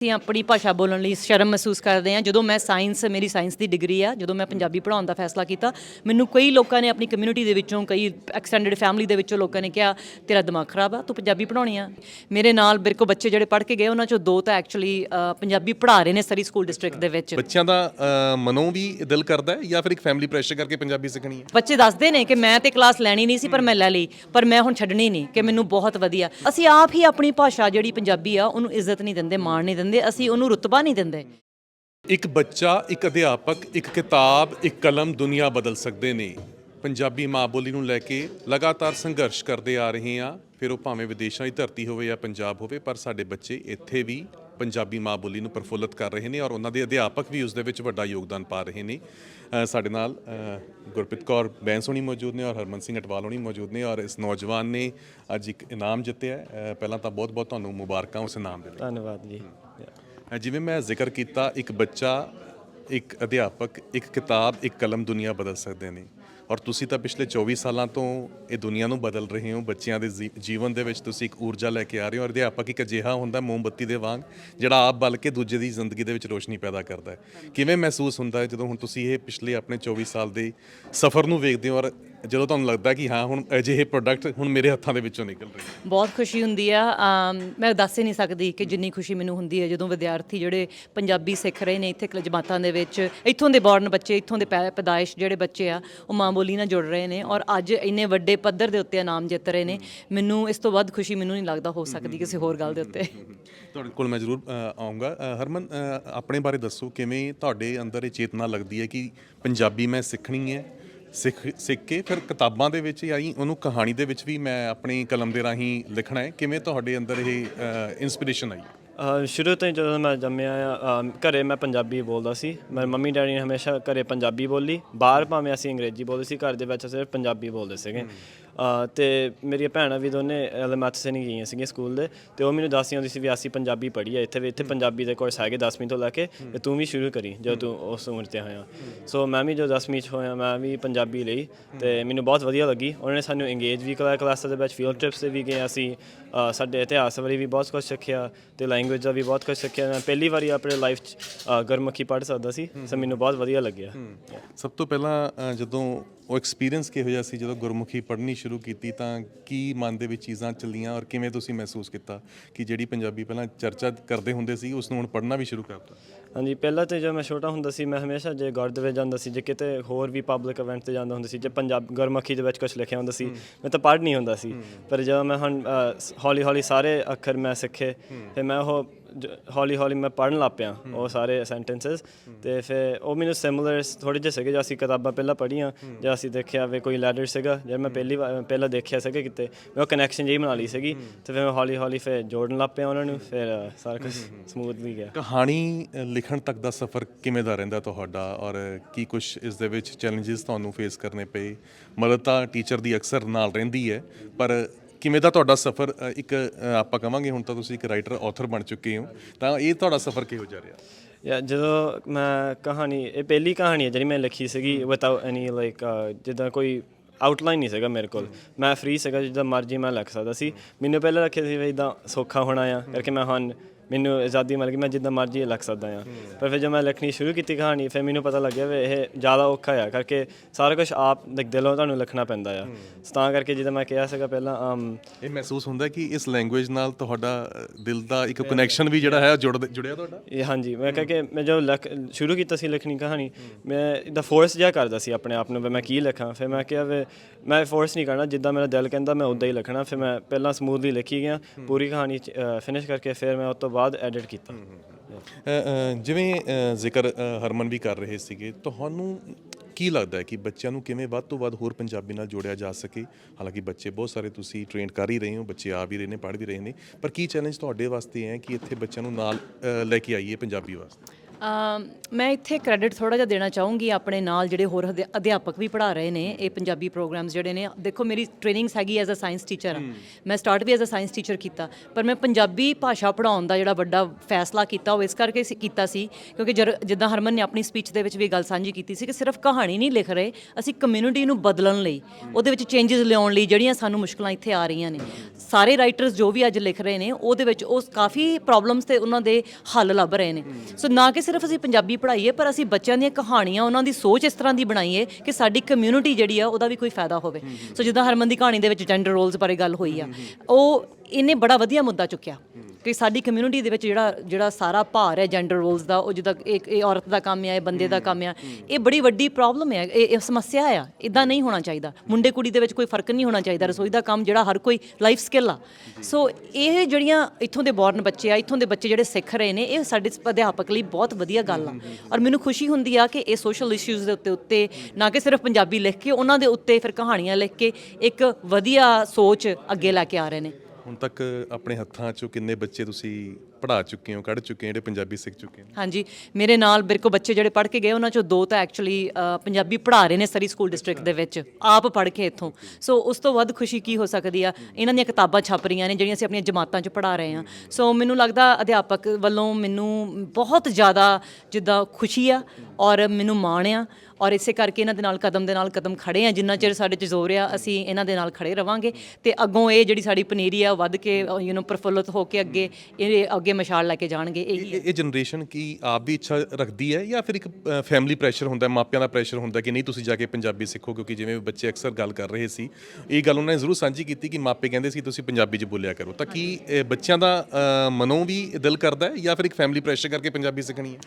ਅਸੀਂ ਆਪਣੀ ਭਾਸ਼ਾ ਬੋਲਣ ਲਈ ਸ਼ਰਮ ਮਹਿਸੂਸ ਕਰਦੇ ਹਾਂ। ਜਦੋਂ ਮੈਂ ਸਾਇੰਸ ਮੇਰੀ ਸਾਇੰਸ ਦੀ ਡਿਗਰੀ ਆ ਜਦੋਂ ਮੈਂ ਪੰਜਾਬੀ ਪੜ੍ਹਾਉਣ ਦਾ ਫੈਸਲਾ ਕੀਤਾ ਮੈਨੂੰ ਕਈ ਲੋਕਾਂ ਨੇ ਆਪਣੀ ਕਮਿਊਨਿਟੀ ਦੇ ਵਿੱਚੋਂ ਕਈ ਐਕਸਟੈਂਡਡ ਫੈਮਿਲੀ ਦੇ ਵਿੱਚੋਂ ਲੋਕਾਂ ਨੇ ਕਿਹਾ ਤੇਰਾ ਦਿਮਾਗ ਖਰਾਬ ਆ ਤੂੰ ਪੰਜਾਬੀ ਪੜ੍ਹਾਉਣੀ ਆ। ਮੇਰੇ ਨਾਲ ਮੇਰੇ ਕੋ ਬੱਚੇ ਜਿਹੜੇ ਪੜ੍ਹ ਕੇ ਗਏ ਉਹਨਾਂ ਚੋਂ ਦੋ ਤਾਂ ਐਕਚੁਅਲੀ ਪੰਜਾਬੀ ਪੜ੍ਹਾ ਰਹੇ ਨੇ ਸਰੀ ਸਕੂਲ ਡਿਸਟ੍ਰਿਕਟ ਦੇ ਵਿੱਚ। ਬੱਚਿਆਂ ਦਾ ਮਨੋਂ ਵੀ ਦਿਲ ਕਰਦਾ ਹੈ ਜਾਂ ਫਿਰ ਇੱਕ ਫੈਮਿਲੀ ਪ੍ਰੈਸ਼ਰ ਕਰਕੇ ਪੰਜਾਬੀ ਸਿੱਖਣੀ ਹੈ? ਬੱਚੇ ਦੱਸਦੇ ਨੇ ਕਿ ਮੈਂ ਤੇ ਕਲਾਸ ਲੈਣੀ ਨਹੀਂ ਸੀ ਪਰ ਮੈਂ ਲੈ ਲਈ ਪਰ ਮੈਂ ਹੁਣ ਛੱਡਣੀ ਨਹੀਂ ਕਿ ਮੈਨੂੰ ਬਹੁਤ ਵਧੀਆ। ਅਸੀਂ ਆਪ ਹੀ ਆਪਣੀ ਭਾਸ਼ਾ ਜਿਹੜੀ ਪੰਜਾਬੀ ਆ ਉਹਨੂੰ ਇੱਜ਼ਤ ਨਹੀਂ ਦਿੰਦੇ ਮਾਣ ਨਹੀਂ ਦਿੰਦੇ। ਅਸੀਂ ਉਹਨੂੰ ਰੁਤਬਾ ਨਹੀਂ ਦਿੰਦੇ। ਇੱਕ ਬੱਚਾ ਇੱਕ ਅਧਿਆਪਕ ਇੱਕ ਕਿਤਾਬ ਇੱਕ ਕਲਮ ਦੁਨੀਆ ਬਦਲ ਸਕਦੇ ਨੇ। ਪੰਜਾਬੀ ਮਾਂ ਬੋਲੀ ਨੂੰ ਲੈ ਕੇ ਲਗਾਤਾਰ ਸੰਘਰਸ਼ ਕਰਦੇ ਆ ਰਹੇ ਹਾਂ। ਫਿਰ ਉਹ ਭਾਵੇਂ ਵਿਦੇਸ਼ਾਂ ਦੀ ਧਰਤੀ ਹੋਵੇ ਜਾਂ ਪੰਜਾਬ ਹੋਵੇ ਪਰ ਸਾਡੇ ਬੱਚੇ ਇੱਥੇ ਵੀ ਪੰਜਾਬੀ ਮਾਂ ਬੋਲੀ ਨੂੰ ਪ੍ਰਫੁੱਲਤ ਕਰ ਰਹੇ ਨੇ ਔਰ ਉਹਨਾਂ ਦੇ ਅਧਿਆਪਕ ਵੀ ਉਸ ਦੇ ਵਿੱਚ ਵੱਡਾ ਯੋਗਦਾਨ ਪਾ ਰਹੇ ਨੇ। ਸਾਡੇ ਨਾਲ ਗੁਰਪ੍ਰੀਤ ਕੌਰ ਬੈਂਸ ਹੋਣੀ ਮੌਜੂਦ ਨੇ ਔਰ ਹਰਮਨ ਸਿੰਘ ਅਟਵਾਲ ਹੋਣੀ ਮੌਜੂਦ ਨੇ ਔਰ ਇਸ ਨੌਜਵਾਨ ਨੇ ਅੱਜ ਇੱਕ ਇਨਾਮ ਜਿੱਤਿਆ ਪਹਿਲਾਂ ਤਾਂ ਬਹੁਤ-ਬਹੁਤ ਤੁਹਾਨੂੰ ਮੁਬਾਰਕਾਂ ਉਸ ਇਨਾਮ ਦੇ ਲਈ। ਧੰਨਵਾਦ ਜੀ। ਜਿਵੇਂ ਮੈਂ ਜ਼ਿਕਰ ਕੀਤਾ, ਇੱਕ ਬੱਚਾ, ਇੱਕ ਅਧਿਆਪਕ, ਇੱਕ ਕਿਤਾਬ, ਇੱਕ ਕਲਮ ਦੁਨੀਆ ਬਦਲ ਸਕਦੇ ਨੇ। ਔਰ ਤੁਸੀਂ ਤਾਂ ਪਿਛਲੇ 24 ਸਾਲਾਂ ਤੋਂ ਇਹ ਦੁਨੀਆ ਨੂੰ ਬਦਲ ਰਹੇ ਹੋ। ਬੱਚਿਆਂ ਦੇ ਜੀ- ਜੀਵਨ ਦੇ ਵਿੱਚ ਤੁਸੀਂ ਇੱਕ ਊਰਜਾ ਲੈ ਕੇ ਆ ਰਹੇ ਹੋ। ਔਰ ਅਧਿਆਪਕ ਇੱਕ ਅਜਿਹਾ ਹੁੰਦਾ, ਮੋਮਬੱਤੀ ਦੇ ਵਾਂਗ, ਜਿਹੜਾ ਆਪ ਬਲ ਕੇ ਦੂਜੇ ਦੀ ਜ਼ਿੰਦਗੀ ਦੇ ਵਿੱਚ ਰੋਸ਼ਨੀ ਪੈਦਾ ਕਰਦਾ ਹੈ। ਕਿਵੇਂ ਮਹਿਸੂਸ ਹੁੰਦਾ ਹੈ ਜਦੋਂ ਹੁਣ ਤੁਸੀਂ ਇਹ ਪਿਛਲੇ ਆਪਣੇ 24 ਸਾਲ ਦੇ ਸਫ਼ਰ ਨੂੰ ਵੇਖਦੇ ਹੋ? ਔਰ ਜਦੋਂ ਤੁਹਾਨੂੰ ਲੱਗਦਾ ਕਿ ਹਾਂ ਹੁਣ ਅਜਿਹੇ ਪ੍ਰੋਡਕਟ ਹੁਣ ਮੇਰੇ ਹੱਥਾਂ ਦੇ ਵਿੱਚੋਂ ਨਿਕਲ ਰਹੇ ਨੇ। ਬਹੁਤ ਖੁਸ਼ੀ ਹੁੰਦੀ ਆ। ਅਮ ਮੈਂ ਦੱਸ ਹੀ ਨਹੀਂ ਸਕਦੀ ਕਿ ਜਿੰਨੀ ਖੁਸ਼ੀ ਮੈਨੂੰ ਹੁੰਦੀ ਹੈ ਜਦੋਂ ਵਿਦਿਆਰਥੀ ਜਿਹੜੇ ਪੰਜਾਬੀ ਸਿੱਖ ਰਹੇ ਨੇ ਇੱਥੇ ਕਲ- ਜਮਾਤਾਂ ਦੇ ਵਿੱਚ ਇੱਥੋਂ ਦੇ ਬੌਰਨ ਬੱਚੇ ਇੱਥੋਂ ਦੇ ਪੈ- ਪੈਦਾਇਸ਼ ਜਿਹੜੇ ਬੱਚੇ ਆ ਉਹ ਮਾਂ ਬੋਲੀ ਨਾਲ ਜੁੜ ਰਹੇ ਨੇ ਔਰ ਅੱਜ ਇੰਨੇ ਵੱਡੇ ਪੱਧਰ ਦੇ ਉੱਤੇ ਇਨਾਮ ਜਿੱਤ ਰਹੇ ਨੇ। ਮੈਨੂੰ ਇਸ ਤੋਂ ਵੱਧ ਖੁਸ਼ੀ ਮੈਨੂੰ ਨਹੀਂ ਲੱਗਦਾ ਹੋ ਸਕਦੀ ਕਿਸੇ ਹੋਰ ਗੱਲ ਦੇ ਉੱਤੇ। ਤੁਹਾਡੇ ਕੋਲ ਮੈਂ ਜ਼ਰੂਰ ਅ, ਆਊਂਗਾ। ਅ, ਹਰਮਨ ਅ, ਆਪਣੇ ਬਾਰੇ ਦੱਸੋ ਕਿਵੇਂ ਤੁਹਾਡੇ ਅੰਦਰ ਇਹ ਚੇਤਨਾ ਲੱਗਦੀ ਹੈ ਕਿ ਪੰਜਾਬੀ ਮੈਂ ਸਿੱਖਣੀ ਹੈ? ਸਿੱਖ ਸਿੱਖ ਕੇ ਫਿਰ ਕਿਤਾਬਾਂ ਦੇ ਵਿੱਚ ਜਾਂ ਉਹਨੂੰ ਕਹਾਣੀ ਦੇ ਵਿੱਚ ਵੀ ਮੈਂ ਆਪਣੀ ਕਲਮ ਦੇ ਰਾਹੀਂ ਲਿਖਣਾ ਹੈ। ਕਿਵੇਂ ਤੁਹਾਡੇ ਅੰਦਰ ਇਹ ਇਨਸਪੀਰੇਸ਼ਨ ਆਈ? ਸ਼ੁਰੂ ਤੋਂ ਹੀ ਜਦੋਂ ਮੈਂ ਜੰਮਿਆ ਆ ਘਰੇ ਮੈਂ ਪੰਜਾਬੀ ਬੋਲਦਾ ਸੀ। ਮੇਰੇ ਮੰਮੀ ਡੈਡੀ ਨੇ ਹਮੇਸ਼ਾ ਘਰੇ ਪੰਜਾਬੀ ਬੋਲੀ। ਬਾਹਰ ਭਾਵੇਂ ਅਸੀਂ ਅੰਗਰੇਜ਼ੀ ਬੋਲਦੇ ਸੀ ਘਰ ਦੇ ਵਿੱਚ ਸਿਰਫ ਪੰਜਾਬੀ ਬੋਲਦੇ ਸੀਗੇ। ਤੇ ਮੇਰੀਆਂ ਭੈਣਾਂ ਵੀ ਦੋਨੇ ਐਲਐਮਐਥ ਸੇ ਨਹੀਂ ਗਈਆਂ ਸੀਗੀਆਂ ਸਕੂਲ ਦੇ ਤੇ ਉਹ ਮੈਨੂੰ ਦੱਸਦੀਆਂ ਹੁੰਦੀ ਸੀ ਵੀ ਅਸੀਂ ਪੰਜਾਬੀ ਪੜ੍ਹੀ ਆ ਇੱਥੇ ਵੀ ਇੱਥੇ ਪੰਜਾਬੀ ਦੇ ਕੋਰਸ ਹੈਗੇ 10ਵੀਂ ਤੋਂ ਲੈ ਕੇ ਤੇ ਤੂੰ ਵੀ ਸ਼ੁਰੂ ਕਰੀ ਜਦੋਂ ਤੂੰ ਉਸ ਉਮਰ ਤੇ ਹੋਇਆ। ਸੋ ਮੈਂ ਵੀ ਜਦੋਂ 10ਵੀਂ ਚ ਹੋਇਆ ਮੈਂ ਵੀ ਪੰਜਾਬੀ ਲਈ ਤੇ ਮੈਨੂੰ ਬਹੁਤ ਵਧੀਆ ਲੱਗੀ। ਉਹਨਾਂ ਨੇ ਸਾਨੂੰ ਇੰਗੇਜ ਵੀ ਕਰਾਇਆ ਕਲਾਸਾਂ ਦੇ ਵਿੱਚ ਫੀਲਡ ਟ੍ਰਿਪਸ ਤੇ ਵੀ ਗਏ ਅਸੀਂ ਅਹ ਸਾਡੇ ਇਤਿਹਾਸ ਬਾਰੇ ਵੀ ਬਹੁਤ ਕੁਝ ਸਿੱਖਿਆ ਤੇ ਲੈਂਗੁਏਜ ਦਾ ਵੀ ਬਹੁਤ ਕੁਝ ਸਿੱਖਿਆ। ਮੈਂ ਪਹਿਲੀ ਵਾਰੀ ਆਪਣੇ ਲਾਈਫ 'ਚ ਗੁਰਮੁਖੀ ਪੜ੍ਹ ਸਕਦਾ ਸੀ ਸੋ ਮੈਨੂੰ ਬਹੁਤ ਵਧੀਆ ਲੱਗਿਆ। ਸਭ ਤੋਂ ਪਹਿਲਾਂ ਜਦੋਂ ਉਹ ਐਕਸਪੀਰੀਅੰਸ ਕਿਹੋ ਜਿਹਾ ਸੀ ਜਦੋਂ ਗੁਰਮੁਖੀ ਪੜ੍ਹਨੀ ਸ਼ੁਰੂ ਕੀਤੀ ਤਾਂ ਕੀ ਮਨ ਦੇ ਵਿੱਚ ਚੀਜ਼ਾਂ ਚੱਲੀਆਂ ਔਰ ਕਿਵੇਂ ਤੁਸੀਂ ਮਹਿਸੂਸ ਕੀਤਾ ਕਿ ਜਿਹੜੀ ਪੰਜਾਬੀ ਪਹਿਲਾਂ ਚਰਚਾ ਕਰਦੇ ਹੁੰਦੇ ਸੀ ਉਸ ਨੂੰ ਹੁਣ ਪੜ੍ਹਨਾ ਵੀ ਸ਼ੁਰੂ ਕਰਤਾ? ਹਾਂਜੀ ਪਹਿਲਾਂ ਤੇ ਜਦੋਂ ਮੈਂ ਛੋਟਾ ਹੁੰਦਾ ਸੀ ਮੈਂ ਹਮੇਸ਼ਾ ਜੇ ਗੁਰਦੁਆਰੇ ਜਾਂਦਾ ਸੀ ਜੇ ਕਿਤੇ ਹੋਰ ਵੀ ਪਬਲਿਕ ਇਵੈਂਟ ਤੇ ਜਾਂਦਾ ਹੁੰਦਾ ਸੀ ਜੇ ਪੰਜਾਬ ਗੁਰਮੁਖੀ ਦੇ ਵਿੱਚ ਕੁਝ ਲਿਖਿਆ ਹੁੰਦਾ ਸੀ ਮੈਂ ਤਾਂ ਪੜ੍ਹ ਨਹੀਂ ਹੁੰਦਾ ਸੀ। ਪਰ ਜਦੋਂ ਮੈਂ ਹੁਣ ਹੌਲੀ ਹੌਲੀ ਸਾਰੇ ਅੱਖਰ ਮੈਂ ਸਿੱਖੇ ਫਿਰ ਮੈਂ ਉਹ ਹੌਲੀ ਹੌਲੀ ਮੈਂ ਪੜ੍ਹਨ ਲੱਗ ਪਿਆ ਉਹ ਸਾਰੇ ਸੈਂਟੈਂਸਸ ਤੇ ਫਿਰ ਉਹ ਮੈਨੂੰ ਸਿਮਿਲਰ ਥੋੜੇ ਜਿਹੇ ਸੀਗੇ ਜੋ ਅਸੀਂ ਕਿਤਾਬਾਂ ਪਹਿਲਾਂ ਪੜ੍ਹੀਆਂ ਜਾਂ ਅਸੀਂ ਦੇਖਿਆ ਵੀ ਕੋਈ ਲੈਟਰ ਸੀਗਾ ਜੇ ਮੈਂ ਪਹਿਲੀ ਵਾਰ ਪਹਿਲਾਂ ਦੇਖਿਆ ਸੀਗਾ ਕਿਤੇ ਮੈਂ ਉਹ ਕਨੈਕਸ਼ਨ ਜਿਹੀ ਬਣਾ ਲਈ ਸੀਗੀ ਤੇ ਫਿਰ ਮੈਂ ਹੌਲੀ ਹੌਲੀ ਫਿਰ ਜੋੜਨ ਲੱਗ ਪਿਆ ਉਹਨਾਂ ਨੂੰ ਫਿਰ ਸਾਰਾ ਕੁਝ ਸਮੂਥਲੀ ਗਿਆ। ਕਹਾਣੀ ਲਿਖਣ ਤੱਕ ਦਾ ਸਫ਼ਰ ਕਿਵੇਂ ਦਾ ਰਹਿੰਦਾ ਤੁਹਾਡਾ ਔਰ ਕੀ ਕੁਝ ਇਸ ਦੇ ਵਿੱਚ ਚੈਲੰਜਸ ਤੁਹਾਨੂੰ ਫੇਸ ਕਰਨੇ ਪਏ? ਮਦਦ ਤਾਂ ਟੀਚਰ ਦੀ ਅਕਸਰ ਨਾਲ ਰਹਿੰਦੀ ਹੈ ਪਰ ਕਿਵੇਂ ਦਾ ਤੁਹਾਡਾ ਸਫ਼ਰ ਅ, ਇੱਕ ਅ, ਆਪਾਂ ਕਵਾਂਗੇ ਹੁਣ ਤਾਂ ਤੁਸੀਂ ਇੱਕ ਰਾਈਟਰ ਆਥਰ ਬਣ ਚੁੱਕੇ ਹੋ ਤਾਂ ਇਹ ਤੁਹਾਡਾ ਸਫ਼ਰ ਕਿਹੋ ਜਿਹਾ ਰਿਹਾ? ਯਾ ਜਦੋਂ ਮੈਂ ਕਹਾਣੀ ਇਹ ਪਹਿਲੀ ਕਹਾਣੀ ਹੈ ਜਿਹੜੀ ਮੈਂ ਲਿਖੀ ਸੀਗੀ ਵਿਦਆਊਟ ਐਨੀ ਲਾਈਕ ਜਿੱਦਾਂ ਕੋਈ ਆਊਟਲਾਈਨ ਨਹੀਂ ਸੀਗਾ ਮੇਰੇ ਕੋਲ। ਮੈਂ ਫ੍ਰੀ ਸੀਗਾ ਜਿੱਦਾਂ ਮਰਜ਼ੀ ਮੈਂ ਲਿਖ ਸਕਦਾ ਸੀ। ਮੈਨੂੰ ਪਹਿਲਾਂ ਰੱਖਿਆ ਸੀ ਵੀ ਇਦਾਂ ਸੌਖਾ ਹੋਣਾ ਆ ਕਰਕੇ ਮੈਂ ਹੁਣ ਮੈਨੂੰ ਆਜ਼ਾਦੀ ਮਿਲ ਗਈ ਮੈਂ ਜਿੱਦਾਂ ਮਰਜ਼ੀ ਲਿਖ ਸਕਦਾ ਆ ਪਰ ਫਿਰ ਜਦੋਂ ਮੈਂ ਲਿਖਣੀ ਸ਼ੁਰੂ ਕੀਤੀ ਕਹਾਣੀ ਫਿਰ ਮੈਨੂੰ ਪਤਾ ਲੱਗਿਆ ਵੀ ਇਹ ਜ਼ਿਆਦਾ ਔਖਾ ਆ ਕਰਕੇ ਸਾਰਾ ਕੁਝ ਆਪ like ਦਿਲੋਂ ਤੁਹਾਨੂੰ ਲਿਖਣਾ ਪੈਂਦਾ ਆ। ਤਾਂ ਕਰਕੇ ਜਿੱਦਾਂ ਮੈਂ ਕਿਹਾ ਸੀਗਾ ਪਹਿਲਾਂ ਇਹ ਮਹਿਸੂਸ ਹੁੰਦਾ ਕਿ ਇਸ ਲੈਂਗੁਏਜ ਨਾਲ ਤੁਹਾਡਾ ਦਿਲ ਦਾ ਇੱਕ ਕਨੈਕਸ਼ਨ ਵੀ ਜਿਹੜਾ ਹੈ ਜੁੜ ਜੁੜਿਆ ਤੁਹਾਡਾ? ਇਹ ਹਾਂਜੀ ਮੈਂ ਕਿਹਾ ਕਿ ਮੈਂ ਜਦੋਂ ਲਿਖ ਸ਼ੁਰੂ ਕੀਤਾ ਸੀ ਲਿਖਣੀ ਕਹਾਣੀ ਮੈਂ ਇਦਾਂ ਫੋਰਸ ਜਿਹਾ ਕਰਦਾ ਸੀ ਆਪਣੇ ਆਪ ਨੂੰ ਵੀ ਮੈਂ ਕੀ ਲਿਖਾਂ। ਫਿਰ ਮੈਂ ਕਿਹਾ ਵੀ ਮੈਂ ਫੋਰਸ ਨਹੀਂ ਕਰਨਾ ਜਿੱਦਾਂ ਮੇਰਾ ਦਿਲ ਕਹਿੰਦਾ ਮੈਂ ਉਦਾਂ ਹੀ ਲਿਖਣਾ। ਫਿਰ ਮੈਂ ਪਹਿਲਾਂ ਸਮੂਥਲੀ ਲਿਖੀ ਗਿਆ ਪੂਰੀ ਕਹਾਣੀ ਫਿਨਿਸ਼ ਕਰਕੇ ਫਿਰ ਮੈਂ ਉਸ ਤੋਂ ਬਾਅਦ ਐਡਿਟ ਕੀਤਾ। ਜਿਵੇਂ ਜ਼ਿਕਰ ਹਰਮਨ ਵੀ ਕਰ ਰਹੇ ਸੀਗੇ, ਤੁਹਾਨੂੰ ਕੀ ਲੱਗਦਾ ਹੈ ਕਿ ਬੱਚਿਆਂ ਨੂੰ ਕਿਵੇਂ ਵੱਧ ਤੋਂ ਵੱਧ ਹੋਰ ਪੰਜਾਬੀ ਨਾਲ ਜੋੜਿਆ ਜਾ ਸਕੇ? ਹਾਲਾਂਕਿ ਬੱਚੇ ਬਹੁਤ ਸਾਰੇ ਤੁਸੀਂ ਟ੍ਰੇਨ ਕਰ ਹੀ ਰਹੇ ਹੋ, ਬੱਚੇ ਆ ਵੀ ਰਹੇ ਨੇ, ਪੜ੍ਹ ਵੀ ਰਹੇ ਨੇ, ਪਰ ਕੀ ਚੈਲੰਜ ਤੁਹਾਡੇ ਵਾਸਤੇ ਹੈ ਕਿ ਇੱਥੇ ਬੱਚਿਆਂ ਨੂੰ ਨਾਲ ਲੈ ਕੇ ਆਈਏ ਪੰਜਾਬੀ ਵਾਸਤੇ? ਮੈਂ ਇੱਥੇ ਕ੍ਰੈਡਿਟ ਥੋੜਾ ਜਿਹਾ ਦੇਣਾ ਚਾਹੂੰਗੀ ਆਪਣੇ ਨਾਲ ਜਿਹੜੇ ਹੋਰ ਅਧਿ- ਅਧਿਆਪਕ ਵੀ ਪੜ੍ਹਾ ਰਹੇ ਨੇ ਇਹ ਪੰਜਾਬੀ ਪ੍ਰੋਗਰਾਮਸ ਜਿਹੜੇ ਨੇ ਦੇਖੋ ਮੇਰੀ ਟ੍ਰੇਨਿੰਗਸ ਹੈਗੀ ਐਜ਼ ਅ ਸਾਇੰਸ ਟੀਚਰ ਮੈਂ ਸਟਾਰਟ ਵੀ ਐਜ਼ ਅ ਸਾਇੰਸ ਟੀਚਰ ਕੀਤਾ ਪਰ ਮੈਂ ਪੰਜਾਬੀ ਭਾਸ਼ਾ ਪੜ੍ਹਾਉਣ ਦਾ ਜਿਹੜਾ ਵੱਡਾ ਫੈਸਲਾ ਕੀਤਾ ਉਹ ਇਸ ਕਰਕੇ ਸੀ- ਕੀਤਾ ਸੀ ਕਿਉਂਕਿ ਜਰ- ਜਿੱਦਾਂ ਹਰਮਨ ਨੇ ਆਪਣੀ ਸਪੀਚ ਦੇ ਵਿੱਚ ਵੀ ਗੱਲ ਸਾਂਝੀ ਕੀਤੀ ਸੀ ਕਿ ਸਿਰਫ ਕਹਾਣੀ ਨਹੀਂ ਲਿਖ ਰਹੇ ਅਸੀਂ ਕਮਿਊਨਿਟੀ ਨੂੰ ਬਦਲਣ ਲਈ ਉਹਦੇ ਵਿੱਚ ਚੇਂਜਸ ਲਿਆਉਣ ਲਈ ਜਿਹੜੀਆਂ ਸਾਨੂੰ ਮੁਸ਼ਕਲਾਂ ਇੱਥੇ ਆ ਰਹੀਆਂ ਨੇ। ਸਾਰੇ ਰਾਈਟਰਸ ਜੋ ਵੀ ਅੱਜ ਲਿਖ ਰਹੇ ਨੇ ਉਹਦੇ ਵਿੱਚ ਉਸ ਕਾਫੀ ਪ੍ਰੋਬਲਮਸ ਤੇ ਉਹਨਾਂ ਦੇ ਹੱਲ ਲੱਭ ਰਹੇ ਨੇ। ਸੋ ਨਾ ਕਿ ਸਿਰਫ ਅਸੀਂ ਪੰਜਾਬੀ ਪੜ੍ਹਾਈਏ ਪਰ ਅਸੀਂ ਬੱਚਿਆਂ ਦੀਆਂ ਕਹਾਣੀਆਂ ਉਹਨਾਂ ਦੀ ਸੋਚ ਇਸ ਤਰ੍ਹਾਂ ਦੀ ਬਣਾਈਏ ਕਿ ਸਾਡੀ ਕਮਿਊਨਿਟੀ ਜਿਹੜੀ ਆ ਉਹਦਾ ਵੀ ਕੋਈ ਫਾਇਦਾ ਹੋਵੇ। ਸੋ ਜਿੱਦਾਂ ਹਰਮਨ ਦੀ ਕਹਾਣੀ ਦੇ ਵਿੱਚ ਜੈਂਡਰ ਰੋਲਸ ਬਾਰੇ ਗੱਲ ਹੋਈ ਆ। ਉਹ ਇਹਨੇ ਬੜਾ ਵਧੀਆ ਮੁੱਦਾ ਚੁੱਕਿਆ। ਕਿ ਸਾਡੀ ਕਮਿਊਨਿਟੀ ਦੇ ਵਿੱਚ ਜਿਹੜਾ ਜਿਹੜਾ ਸਾਰਾ ਭਾਰ ਹੈ ਜੈਂਡਰ ਰੋਲਸ ਦਾ ਉਹ ਜਿੱਦਾਂ ਇੱਕ ਇਹ ਔਰਤ ਦਾ ਕੰਮ ਹੈ ਇਹ ਬੰਦੇ ਦਾ ਕੰਮ ਆ ਇਹ ਬੜੀ ਵੱਡੀ ਪ੍ਰੋਬਲਮ ਹੈ ਇਹ ਇਹ ਸਮੱਸਿਆ ਆ ਇਦਾਂ ਨਹੀਂ ਹੋਣਾ ਚਾਹੀਦਾ। ਮੁੰਡੇ ਕੁੜੀ ਦੇ ਵਿੱਚ ਕੋਈ ਫ਼ਰਕ ਨਹੀਂ ਹੋਣਾ ਚਾਹੀਦਾ ਰਸੋਈ ਦਾ ਕੰਮ ਜਿਹੜਾ ਹਰ ਕੋਈ ਲਾਈਫ ਸਕਿੱਲ ਆ। ਸੋ ਇਹ ਜਿਹੜੀਆਂ ਇੱਥੋਂ ਦੇ ਬੋਰਨ ਬੱਚੇ ਆ ਇੱਥੋਂ ਦੇ ਬੱਚੇ ਜਿਹੜੇ ਸਿੱਖ ਰਹੇ ਨੇ ਇਹ ਸਾਡੇ ਅਧਿਆਪਕ ਲਈ ਬਹੁਤ ਵਧੀਆ ਗੱਲ ਆ। ਔਰ ਮੈਨੂੰ ਖੁਸ਼ੀ ਹੁੰਦੀ ਆ ਕਿ ਇਹ ਸੋਸ਼ਲ ਇਸ਼ੂਜ਼ ਦੇ ਉੱਤੇ ਉੱਤੇ ਨਾ ਕਿ ਸਿਰਫ ਪੰਜਾਬੀ ਲਿਖ ਕੇ ਉਹਨਾਂ ਦੇ ਉੱਤੇ ਫਿਰ ਕਹਾਣੀਆਂ ਲਿਖ ਕੇ ਇੱਕ ਵਧੀਆ ਸੋਚ ਅੱਗੇ ਲੈ ਕੇ ਆ ਰਹੇ ਨੇ। ਹੁਣ ਤੱਕ ਆਪਣੇ ਹੱਥਾਂ 'ਚੋਂ ਕਿੰਨੇ ਬੱਚੇ ਤੁਸੀਂ ਪੜ੍ਹਾ ਚੁੱਕੇ ਹੋ, ਕੱਢ ਚੁੱਕੇ ਹੋ, ਜਿਹੜੇ ਪੰਜਾਬੀ ਸਿੱਖ ਚੁੱਕੇ ਨੇ? ਹਾਂਜੀ, ਮੇਰੇ ਨਾਲ ਮੇਰੇ ਕੋਲ ਬੱਚੇ ਜਿਹੜੇ ਪੜ੍ਹ ਕੇ ਗਏ, ਉਹਨਾਂ ਚੋਂ ਦੋ ਤਾਂ ਐਕਚੁਅਲੀ ਪੰਜਾਬੀ ਪੜ੍ਹਾ ਰਹੇ ਨੇ ਸਰੀ ਸਕੂਲ ਡਿਸਟ੍ਰਿਕਟ ਦੇ ਵਿੱਚ, ਆਪ ਪੜ੍ਹ ਕੇ ਇੱਥੋਂ। ਸੋ ਉਸ ਤੋਂ ਵੱਧ ਖੁਸ਼ੀ ਕੀ ਹੋ ਸਕਦੀ ਆ? ਇਹਨਾਂ ਦੀਆਂ ਕਿਤਾਬਾਂ ਛਪ ਰਹੀਆਂ ਨੇ, ਜਿਹੜੀਆਂ ਅਸੀਂ ਆਪਣੀਆਂ ਜਮਾਤਾਂ 'ਚ ਪੜ੍ਹਾ ਰਹੇ ਹਾਂ। ਸੋ ਮੈਨੂੰ ਲੱਗਦਾ ਅਧਿਆਪਕ ਵੱਲੋਂ ਮੈਨੂੰ ਬਹੁਤ ਜ਼ਿਆਦਾ ਜਿੱਦਾਂ ਖੁਸ਼ੀ ਆ ਔਰ ਮੈਨੂੰ ਮਾਣ ਆ। ਔਰ ਇਸੇ ਕਰਕੇ ਇਹਨਾਂ ਦੇ ਨਾਲ ਕਦਮ ਦੇ ਨਾਲ ਕਦਮ ਖੜੇ ਆ। ਜਿੰਨਾ ਚਿਰ ਸਾਡੇ 'ਚ ਜ਼ੋਰ ਆ ਅਸੀਂ ਇਹਨਾਂ ਦੇ ਨਾਲ ਖੜੇ ਰਵਾਂਗੇ ਤੇ ਅੱਗੋਂ ਇਹ ਜਿਹੜੀ ਸਾਡੀ ਪਨੀਰੀ ਆ ਵੱਧ ਕੇ ਯੂ نو ਪ੍ਰਫੁੱਲਤ ਹੋ ਕੇ ਅੱਗੇ ਇਹ ਅੱਗੇ ਮਸ਼ਾਲ ਲੈ ਕੇ ਜਾਣਗੇ ਇਹੀ ਇਹ ਜਨਰੇਸ਼ਨ ਕੀ ਆਪ ਵੀ ਇੱਛਾ ਰੱਖਦੀ ਹੈ ਜਾਂ ਫਿਰ ਇੱਕ ਫੈਮਿਲੀ ਪ੍ਰੈਸ਼ਰ ਹੁੰਦਾ ਹੈ ਮਾਪਿਆਂ ਦਾ ਪ੍ਰੈਸ਼ਰ ਹੁੰਦਾ ਕਿ ਨਹੀਂ ਤੁਸੀਂ ਜਾ ਕੇ ਪੰਜਾਬੀ ਸਿੱਖੋ? ਕਿਉਂਕਿ ਜਿਵੇਂ ਬੱਚੇ ਅਕਸਰ ਗੱਲ ਕਰ ਰਹੇ ਸੀ ਇਹ ਗੱਲ ਉਹਨਾਂ ਨੇ ਜ਼ਰੂਰ ਸਾਂਝੀ ਕੀਤੀ ਕਿ ਮਾਪੇ ਕਹਿੰਦੇ ਸੀ ਤੁਸੀਂ ਪੰਜਾਬੀ 'ਚ ਬੋਲਿਆ ਕਰੋ। ਤਾਂ ਕੀ ਬੱਚਿਆਂ ਦਾ ਮਨੋਂ ਵੀ ਦਿਲ ਕਰਦਾ ਹੈ ਜਾਂ ਫਿਰ ਇੱਕ ਫੈਮਿਲੀ ਪ੍ਰੈਸ਼ਰ ਕਰਕੇ ਪੰਜਾਬੀ ਸਿੱਖਣੀ ਹੈ?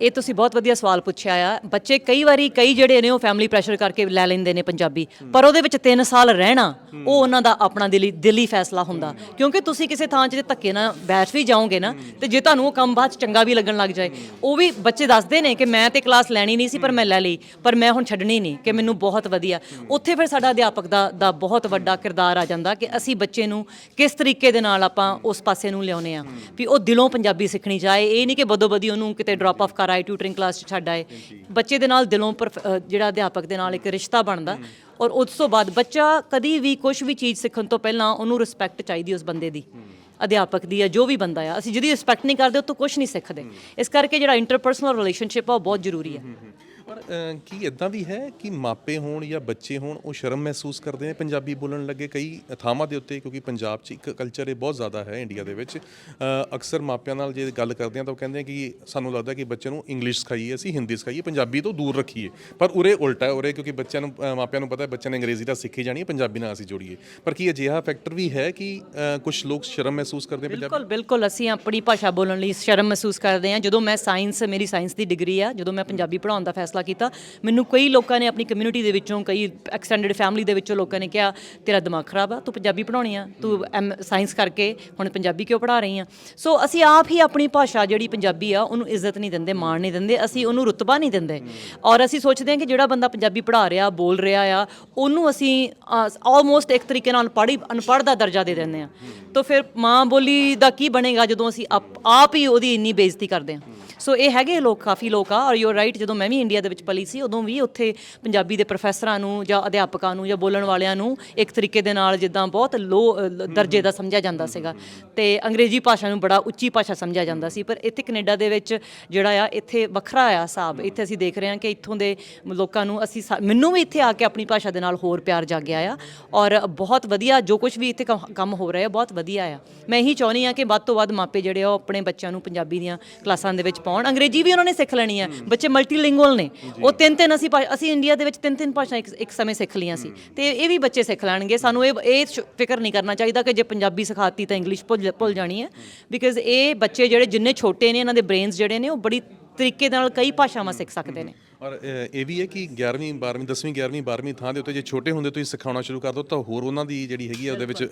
ਇਹ ਤੁਸੀਂ ਬਹੁਤ ਵਧੀਆ ਸਵਾਲ ਪੁੱਛਿਆ ਆ। ਬੱਚੇ ਕਈ ਵਾਰੀ ਕਈ ਜਿਹੜੇ ਨੇ ਉਹ ਫੈਮਿਲੀ ਪ੍ਰੈਸ਼ਰ ਕਰਕੇ ਲੈ ਲੈਂਦੇ ਨੇ ਪੰਜਾਬੀ, ਪਰ ਉਹਦੇ ਵਿੱਚ 3 ਸਾਲ ਰਹਿਣਾ, ਉਹ ਉਹਨਾਂ ਦਾ ਆਪਣਾ ਦਿਲੀ ਦਿਲੀ ਫੈਸਲਾ ਹੁੰਦਾ। ਕਿਉਂਕਿ ਤੁਸੀਂ ਕਿਸੇ ਥਾਂ 'ਚ ਜੇ ਧੱਕੇ ਨਾਲ ਬੈਠ ਵੀ ਜਾਓਗੇ ਨਾ, ਤੇ ਜੇ ਤੁਹਾਨੂੰ ਉਹ ਕੰਮ ਬਾਅਦ 'ਚ ਚੰਗਾ ਵੀ ਲੱਗਣ ਲੱਗ ਜਾਏ, ਉਹ ਵੀ ਬੱਚੇ ਦੱਸਦੇ ਨੇ ਕਿ ਮੈਂ ਤੇ ਕਲਾਸ ਲੈਣੀ ਨਹੀਂ ਸੀ, ਪਰ ਮੈਂ ਲੈ ਲਈ, ਪਰ ਮੈਂ ਹੁਣ ਛੱਡਣੀ ਨਹੀਂ, ਕਿ ਮੈਨੂੰ ਬਹੁਤ ਵਧੀਆ। ਉੱਥੇ ਫਿਰ ਸਾਡਾ ਅਧਿਆਪਕ ਦਾ ਦਾ ਬਹੁਤ ਵੱਡਾ ਕਿਰਦਾਰ ਆ ਜਾਂਦਾ ਕਿ ਅਸੀਂ ਬੱਚੇ ਨੂੰ ਕਿਸ ਤਰੀਕੇ ਦੇ ਨਾਲ ਆਪਾਂ ਉਸ ਪਾਸੇ ਨੂੰ ਲਿਆਉਨੇ ਆ ਵੀ ਉਹ ਦਿਲੋਂ ਪੰਜਾਬੀ ਸਿੱਖਣੀ ਚਾਹੇ ਇਹ ਨਹੀਂ ਕਿ ਬਦੋ ਬਦੀ ਉਹਨੂੰ ਕਿਤੇ ਡ੍ਰੌਪ ਆਫ ਕਰ ਟਿਊਟਰਿੰਗ ਕਲਾਸ 'ਚ ਛੱਡ ਆਏ। ਬੱਚੇ ਦੇ ਨਾਲ ਦਿਲੋਂ ਪਰਫ- ਜਿਹੜਾ ਅਧਿਆਪਕ ਦੇ ਨਾਲ ਇੱਕ ਰਿਸ਼ਤਾ ਬਣਦਾ ਔਰ ਉਸ ਤੋਂ ਬਾਅਦ ਬੱਚਾ ਕਦੀ ਵੀ ਕੁਝ ਵੀ ਚੀਜ਼ ਸਿੱਖਣ ਤੋਂ ਪਹਿਲਾਂ ਉਹਨੂੰ ਰਿਸਪੈਕਟ ਚਾਹੀਦੀ ਉਸ ਬੰਦੇ ਦੀ ਅਧਿਆਪਕ ਦੀ ਜਾਂ ਜੋ ਵੀ ਬੰਦਾ ਆ। ਅਸੀਂ ਜਿਹਦੀ ਰਿਸਪੈਕਟ ਨਹੀਂ ਕਰਦੇ ਉਹ ਤੋਂ ਕੁਝ ਨਹੀਂ ਸਿੱਖਦੇ। ਇਸ ਕਰਕੇ ਜਿਹੜਾ ਇੰਟਰਪਰਸਨਲ ਰਿਲੇਸ਼ਨਸ਼ਿਪ ਆ ਉਹ ਬਹੁਤ ਜ਼ਰੂਰੀ ਆ ਪਰ ਅ, ਕੀ ਇਦਾਂ ਵੀ ਹੈ ਕਿ ਮਾਪੇ ਹੋਣ ਜਾਂ ਬੱਚੇ ਹੋਣ ਉਹ ਸ਼ਰਮ ਮਹਿਸੂਸ ਕਰਦੇ ਨੇ? ਪੰਜਾਬੀ ਬੋਲਣ ਲੱਗੇ ਕਈ ਥਾਵਾਂ ਦੇ ਉੱਤੇ ਕਿਉਂਕਿ ਪੰਜਾਬ 'ਚ ਇੱਕ ਕਲਚਰ ਇਹ ਬਹੁਤ ਜ਼ਿਆਦਾ ਹੈ ਇੰਡੀਆ ਦੇ ਵਿੱਚ ਅ, ਅਕਸਰ ਮਾਪਿਆਂ ਨਾਲ ਜੇ ਗੱਲ ਕਰਦੇ ਆ ਤਾਂ ਉਹ ਕਹਿੰਦੇ ਆ ਕਿ ਸਾਨੂੰ ਲੱਗਦਾ ਕਿ ਬੱਚੇ ਨੂੰ ਇੰਗਲਿਸ਼ ਸਿਖਾਈਏ ਅਸੀਂ ਹਿੰਦੀ ਸਿਖਾਈਏ ਪੰਜਾਬੀ ਤੋਂ ਦੂਰ ਰੱਖੀਏ। ਪਰ ਉਰੇ ਉਲਟਾ ਹੈ ਉਰੇ ਕਿਉਂਕਿ ਬੱਚਿਆਂ ਨੂੰ ਅ, ਮਾਪਿਆਂ ਨੂੰ ਪਤਾ ਹੈ ਬੱਚਿਆਂ ਨੇ ਅੰਗਰੇਜ਼ੀ ਤਾਂ ਸਿੱਖੀ ਜਾਣੀ ਹੈ ਪੰਜਾਬੀ ਨਾਲ ਅਸੀਂ ਜੋੜੀਏ। ਪਰ ਕੀ ਅਜਿਹਾ ਫੈਕਟਰ ਵੀ ਹੈ ਕਿ ਕੁਝ ਲੋਕ ਸ਼ਰਮ ਮਹਿਸੂਸ ਕਰਦੇ ਪੰਜਾਬੀ? ਬਿਲਕੁਲ ਬਿਲਕੁਲ। ਅਸੀਂ ਆਪਣੀ ਭਾਸ਼ਾ ਬੋਲਣ ਲਈ ਸ਼ਰਮ ਮਹਿਸੂਸ ਕਰਦੇ ਹਾਂ। ਜਦੋਂ ਮੈਂ ਸਾਇੰਸ ਮੇਰੀ ਸਾਇੰਸ ਦੀ ਡਿਗਰੀ ਆ ਜਦੋਂ ਮੈਂ ਪੰਜਾਬੀ ਪੜ੍ਹਾਉਣ ਦਾ ਫੈਸਲਾ ਕੀਤਾ। ਮੈਨੂੰ ਕਈ ਲੋਕਾਂ ਨੇ ਆਪਣੀ ਕਮਿਊਨਿਟੀ ਦੇ ਵਿੱਚੋਂ, ਕਈ ਐਕਸਟੈਂਡਡ ਫੈਮਿਲੀ ਦੇ ਵਿੱਚੋਂ ਲੋਕਾਂ ਨੇ ਕਿਹਾ, ਤੇਰਾ ਦਿਮਾਗ ਖਰਾਬ ਆ, ਤੂੰ ਪੰਜਾਬੀ ਪੜ੍ਹਾਉਣੀ ਆ, ਤੂੰ ਐਮ ਸਾਇੰਸ ਕਰਕੇ ਹੁਣ ਪੰਜਾਬੀ ਕਿਉਂ ਪੜ੍ਹਾ ਰਹੀ ਆ? ਸੋ ਅਸੀਂ ਆਪ ਹੀ ਆਪਣੀ ਭਾਸ਼ਾ ਜਿਹੜੀ ਪੰਜਾਬੀ ਆ, ਉਹਨੂੰ ਇੱਜ਼ਤ ਨਹੀਂ ਦਿੰਦੇ, ਮਾਣ ਨਹੀਂ ਦਿੰਦੇ, ਅਸੀਂ ਉਹਨੂੰ ਰੁਤਬਾ ਨਹੀਂ ਦਿੰਦੇ। ਔਰ ਅਸੀਂ ਸੋਚਦੇ ਹਾਂ ਕਿ ਜਿਹੜਾ ਬੰਦਾ ਪੰਜਾਬੀ ਪੜ੍ਹਾ ਰਿਹਾ, ਬੋਲ ਰਿਹਾ ਆ, ਉਹਨੂੰ ਅਸੀਂ ਆਲਮੋਸਟ ਇੱਕ ਤਰੀਕੇ ਨਾਲ ਪੜ੍ਹੀ, ਅਨਪੜ੍ਹ ਦਾ ਦਰਜਾ ਦੇ ਦਿੰਦੇ ਆ ਤਾਂ ਫਿਰ ਮਾਂ ਬੋਲੀ ਦਾ ਕੀ ਬਣੇਗਾ ਜਦੋਂ ਅਸੀਂ ਆਪ ਹੀ ਉਹਦੀ ਇੰਨੀ ਬੇਇੱਜ਼ਤੀ ਕਰਦੇ ਹਾਂ? ਸੋ ਇਹ ਹੈਗੇ ਲੋਕ, ਕਾਫੀ ਲੋਕ ਆ, ਔਰ ਯੂ ਰਾਈਟ ਜਦੋਂ ਮੈਂ ਵੀ ਇੰਡੀਆ ਦੇ ਵਿੱਚ ਪਲੀ ਸੀ, ਉਦੋਂ ਵੀ ਉੱਥੇ ਪੰਜਾਬੀ ਦੇ ਪ੍ਰੋਫੈਸਰਾਂ ਨੂੰ ਜਾਂ ਅਧਿਆਪਕਾਂ ਨੂੰ ਜਾਂ ਬੋਲਣ ਵਾਲਿਆਂ ਨੂੰ ਇੱਕ ਤਰੀਕੇ ਦੇ ਨਾਲ ਜਿੱਦਾਂ ਬਹੁਤ ਲੋ ਦਰਜੇ ਦਾ ਸਮਝਿਆ ਜਾਂਦਾ ਸੀਗਾ। ਤੇ ਅੰਗਰੇਜ਼ੀ ਭਾਸ਼ਾ ਨੂੰ ਬੜਾ ਉੱਚੀ ਭਾਸ਼ਾ ਸਮਝਿਆ ਜਾਂਦਾ ਸੀ, ਪਰ ਇੱਥੇ ਕੈਨੇਡਾ ਦੇ ਵਿੱਚ ਜਿਹੜਾ ਆ, ਇੱਥੇ ਵੱਖਰਾ ਆ ਹਿਸਾਬ। ਇੱਥੇ ਅਸੀਂ ਦੇਖ ਰਹੇ ਹਾਂ ਕਿ ਇੱਥੋਂ ਦੇ ਲੋਕਾਂ ਨੂੰ ਅਸੀਂ ਸਾ- ਮੈਨੂੰ ਵੀ ਇੱਥੇ ਆ ਕੇ ਆਪਣੀ ਭਾਸ਼ਾ ਦੇ ਨਾਲ ਹੋਰ ਪਿਆਰ ਜਾਗਿਆ ਆ, ਔਰ ਬਹੁਤ ਵਧੀਆ, ਜੋ ਕੁਝ ਵੀ ਇੱਥੇ ਕੰਮ- ਕੰਮ ਹੋ ਰਿਹਾ, ਬਹੁਤ ਵਧੀਆ ਆ। ਮੈਂ ਇਹੀ ਚਾਹੁੰਦੀ ਆ ਕਿ ਵੱਧ ਤੋਂ ਵੱਧ ਮਾਪੇ ਜਿਹੜੇ ਆ, ਉਹ ਆਪਣੇ ਬੱਚਿਆਂ ਨੂੰ ਪੰਜਾਬੀ ਦੀਆਂ ਕਲਾਸਾਂ ਦੇ ਵਿੱਚ ਪਾਉਣ। ਅੰਗਰੇਜ਼ੀ ਵੀ ਉਹਨਾਂ ਨੇ ਸਿੱਖ ਲੈਣੀ ਆ ਬੱਚੇ ਮਲਟੀਲਿੰਗੁਅਲ ਨੇ। ਉਹ ਤਿੰਨ ਤਿੰਨ ਅਸੀਂ ਭਾ- ਅਸੀਂ ਇੰਡੀਆ ਦੇ ਵਿੱਚ ਤਿੰਨ ਤਿੰਨ ਭਾਸ਼ਾ ਇੱਕ ਇੱਕ ਸਮੇਂ ਸਿੱਖ ਲਈਆਂ ਸੀ। ਤੇ ਇਹ ਵੀ ਬੱਚੇ ਸਿੱਖ ਲੈਣਗੇ। ਸਾਨੂੰ ਇਹ ਇਹ ਸ਼- ਫਿਕਰ ਨਹੀਂ ਕਰਨਾ ਚਾਹੀਦਾ ਕਿ ਜੇ ਪੰਜਾਬੀ ਸਿਖਾਤੀ ਤਾਂ ਇੰਗਲਿਸ਼ ਭੁੱਲ ਭੁੱਲ ਜਾਣੀ ਹੈ। ਬਿਕਾਜ਼ ਇਹ ਬੱਚੇ ਜਿਹੜੇ ਜਿੰਨੇ ਛੋਟੇ ਨੇ ਇਹਨਾਂ ਦੇ ਬ੍ਰੇਨਸ ਜਿਹੜੇ ਨੇ ਉਹ ਬੜੀ ਤਰੀਕੇ ਦੇ ਨਾਲ ਕਈ ਭਾਸ਼ਾਵਾਂ ਸਿੱਖ ਸਕਦੇ ਨੇ। ਔਰ ਇਹ ਵੀ ਹੈ ਕਿ 11ਵੀਂ 12ਵੀਂ 10ਵੀਂ 11ਵੀਂ 12ਵੀਂ ਥਾਂ ਦੇ ਉੱਤੇ ਜੇ ਛੋਟੇ ਹੁੰਦੇ ਤੁਸੀਂ ਸਿਖਾਉਣਾ ਸ਼ੁਰੂ ਕਰ ਦਿਓ ਤਾਂ ਹੋਰ ਉਹਨਾਂ ਦੀ ਜਿਹੜੀ ਹੈਗੀ ਆ ਉਹਦੇ ਵਿੱਚ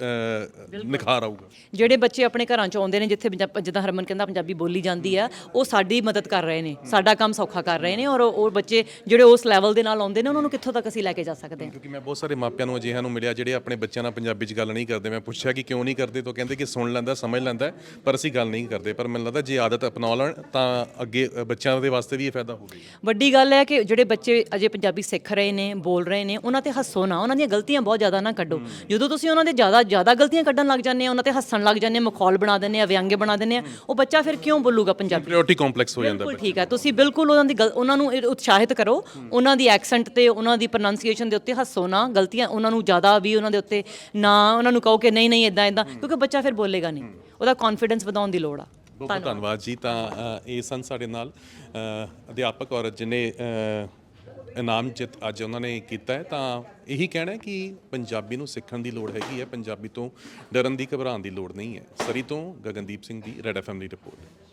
ਨਿਖਾਰ ਆਊਗਾ। ਜਿਹੜੇ ਬੱਚੇ ਆਪਣੇ ਘਰਾਂ ਚ ਆਉਂਦੇ ਨੇ ਜਿੱਥੇ ਜਿੱਦਾਂ ਹਰਮਨ ਕਹਿੰਦਾ ਪੰਜਾਬੀ ਬੋਲੀ ਜਾਂਦੀ ਆ ਉਹ ਸਾਡੀ ਮਦਦ ਕਰ ਰਹੇ ਨੇ ਸਾਡਾ ਕੰਮ ਸੌਖਾ ਕਰ ਰਹੇ ਨੇ ਔਰ ਉਹ ਬੱਚੇ ਜਿਹੜੇ ਉਸ ਲੈਵਲ ਦੇ ਨਾਲ ਆਉਂਦੇ ਨੇ ਉਹਨਾਂ ਨੂੰ ਕਿੱਥੋਂ ਤੱਕ ਅਸੀਂ ਲੈ ਕੇ ਜਾ ਸਕਦੇ ਹਾਂ? ਕਿਉਂਕਿ ਮੈਂ ਬਹੁਤ ਸਾਰੇ ਮਾਪਿਆਂ ਨੂੰ ਅਜਿਹਿਆਂ ਨੂੰ ਮਿਲਿਆ ਜਿਹੜੇ ਆਪਣੇ ਬੱਚਿਆਂ ਨਾਲ ਪੰਜਾਬੀ 'ਚ ਗੱਲ ਨਹੀਂ ਕਰਦੇ। ਮੈਂ ਪੁੱਛਿਆ ਕਿ ਕਿਉਂ ਨਹੀਂ ਕਰਦੇ ਤਾਂ ਕਹਿੰਦੇ ਕਿ ਸੁਣ ਲੈਂਦਾ ਸਮਝ ਲੈਂਦਾ ਪਰ ਅਸੀਂ ਗੱਲ ਨਹੀਂ ਕਰਦੇ। ਪਰ ਮੈਨੂੰ ਲੱਗਦਾ ਜੇ ਆਦਤ ਅਪਣਾ ਲੈਣ ਤਾਂ ਅੱਗੇ ਬੱਚਿਆਂ ਦੇ ਵਾਸਤੇ ਵੀ ਇਹ ਫਾਇਦਾ ਹੋਵੇਗਾ ਵੱਡੀ ਗੱਲ ਹੈ ਕਿ ਜਿਹੜੇ ਬੱਚੇ ਅਜੇ ਪੰਜਾਬੀ ਸਿੱਖ ਰਹੇ ਨੇ ਬੋਲ ਰਹੇ ਨੇ ਉਹਨਾਂ ਤੇ ਹੱਸੋ ਨਾ ਉਹਨਾਂ ਦੀਆਂ ਗਲਤੀਆਂ ਬਹੁਤ ਜ਼ਿਆਦਾ ਨਾ ਕੱਢੋ। ਜਦੋਂ ਤੁਸੀਂ ਉਹਨਾਂ ਦੇ ਜ਼ਿਆਦਾ ਜ਼ਿਆਦਾ ਗਲਤੀਆਂ ਕੱਢਣ ਲੱਗ ਜਾਂਦੇ ਆ ਉਹਨਾਂ ਤੇ ਹੱਸਣ ਲੱਗ ਜਾਂਦੇ ਆ ਮਖੌਲ ਬਣਾ ਦਿੰਦੇ ਆ ਵਿਅੰਗ ਬਣਾ ਦਿੰਦੇ ਆ ਉਹ ਬੱਚਾ ਫਿਰ ਕਿਉਂ ਬੋਲੂਗਾ ਪੰਜਾਬੀ? ਪ੍ਰਾਇੋਰਟੀ ਕੰਪਲੈਕਸ ਹੋ ਜਾਂਦਾ ਬਿਲਕੁਲ ਠੀਕ ਹੈ। ਤੁਸੀਂ ਬਿਲਕੁਲ ਉਹਨਾਂ ਦੀ ਉਹਨਾਂ ਨੂੰ ਉਤਸ਼ਾਹਿਤ ਕਰੋ ਉਹਨਾਂ ਦੀ ਐਕਸੈਂਟ ਤੇ ਉਹਨਾਂ ਦੀ ਪ੍ਰੋਨਾਂਸੀਏਸ਼ਨ ਦੇ ਉੱਤੇ ਹੱਸੋ ਨਾ ਗਲਤੀਆਂ ਉਹਨਾਂ ਨੂੰ ਜ਼ਿਆਦਾ ਵੀ ਉਹਨਾਂ ਦੇ ਉੱਤੇ ਨਾ ਉਹਨਾਂ ਨੂੰ ਕਹੋ ਕਿ ਨਹੀਂ ਨਹੀਂ ਇਦਾਂ ਇਦਾਂ ਕਿਉਂਕਿ ਬੱਚਾ ਫਿਰ ਬੋਲੇਗਾ ਨਹੀਂ। ਉਹਦਾ ਕੌਨਫੀਡੈਂਸ ਵਧਾਉਣ ਦੀ ਲੋੜ ਆ। ਬਹੁਤ ਬਹੁਤ ਧੰਨਵਾਦ ਜੀ। ਤਾਂ ਇਹ ਸਨ ਸਾਡੇ ਨਾਲ ਅਧਿਆਪਕ ਔਰ ਜਿਨੇ ਇਨਾਮ ਜਿੱਤ ਅੱਜ ਉਹਨਾਂ ਨੇ ਕੀਤਾ ਹੈ। ਤਾਂ ਇਹੀ ਕਹਿਣਾ ਹੈ ਕਿ ਪੰਜਾਬੀ ਨੂੰ ਸਿੱਖਣ ਦੀ ਲੋੜ ਹੈਗੀ ਹੈ। ਪੰਜਾਬੀ ਤੋਂ ਡਰਨ ਦੀ ਘਬਰਾਉਣ ਦੀ ਲੋੜ ਨਹੀਂ ਹੈ। ਸਰੀ ਤੋਂ ਗਗਨਦੀਪ ਸਿੰਘ ਦੀ ਰੈਡ ਐਫਐਮ ਦੀ ਰਿਪੋਰਟ।